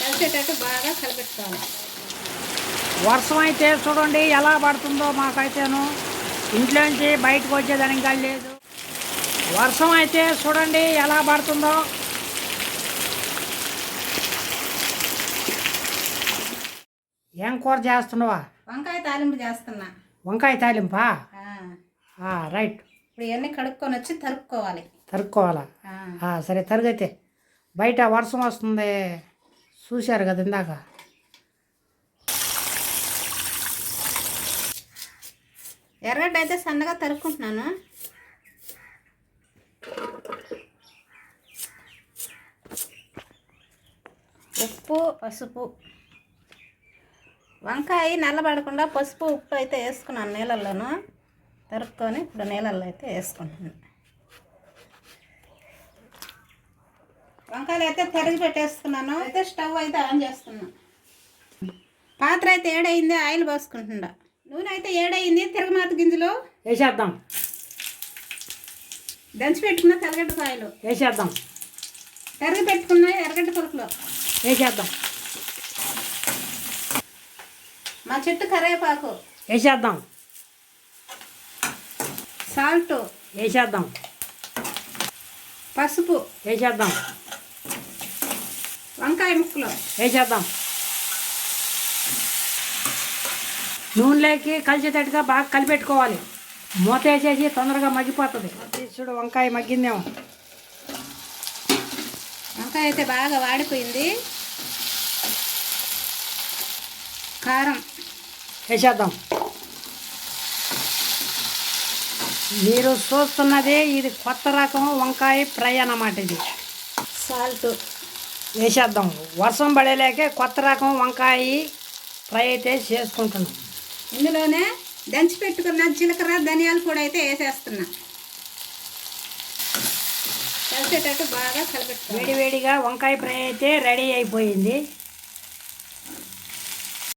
కలిసేటట్టు బాగా కలిపెట్టుకోవాలి. వర్షం అయితే చూడండి ఎలా పడుతుందో మాకైతేను. ఇంట్లోంచి బయటకు వచ్చేదానికి కానీ లేదు. వర్షం అయితే చూడండి ఎలా పడుతుందో. ఏం కూర చేస్తున్నావా? వంకాయ తాలింపు చేస్తున్నా. వంకాయ తాలింపా? రైట్. ఇప్పుడు ఇవన్నీ కడుక్కొని వచ్చి తరుక్కోవాలి. తరుక్కోవాలా? సరే తరుగైతే. బయట వర్షం వస్తుంది. చూశారు కదా ఇందాక? ఎర్రగడ్డ అయితే సన్నగా తరుక్కుంటున్నాను. ఉప్పు పసుపు. వంకాయ నల్లబడకుండా పసుపు ఉప్పు అయితే వేసుకున్నాను నీళ్ళల్లోనూ. తరుక్కొని ఇప్పుడు నీళ్ళల్లో అయితే వేసుకుంటున్నాను. వంకాయలు అయితే తరిగి పెట్టేసుకున్నాను అయితే స్టవ్ అయితే ఆన్ చేస్తున్నాను. పాత్ర అయితే ఏడైంది ఆయిల్ పోసుకుంటుండా నూనె అయితే ఏడైంది తిరగమాత గింజలు. వేసేద్దాం. దంచి పెట్టుకున్న తెల్లగడ్డ కాయలు. వేసేద్దాం. తరిగి పెట్టుకున్న ఎర్రగడ్డ పులుకులు వేసేద్దాం. మా చెట్టు కరివేపాకు. వేసేద్దాం. సాల్ట్. వేసేద్దాం. పసుపు. వేసేద్దాం. వంకాయ ముక్కలు. వేసేద్దాం నూనెలోకి కలిసేటట్టుగా బాగా కలిపెట్టుకోవాలి. మూత వేసేసి తొందరగా మగ్గిపోతుంది. చూడు వంకాయ మగ్గిందేమో. వంకాయ అయితే బాగా వాడిపోయింది. కారం. వేసేద్దాం మీరు చూస్తున్నది ఇది కొత్త రకం వంకాయ ఫ్రై అన్నమాట ఇది. సాల్ట్. వేసేద్దాం వర్షం పడేలేకే కొత్త రకం వంకాయ ఫ్రై అయితే చేసుకుంటున్నాం. ఇందులోనే దంచి పెట్టుకున్న జీలకర్ర ధనియాల పొడి అయితే వేసేస్తున్నా. కలిసేటట్టు బాగా కలిపెట్టుకోవాలి వేడివేడిగా వంకాయ ఫ్రై అయితే రెడీ అయిపోయింది.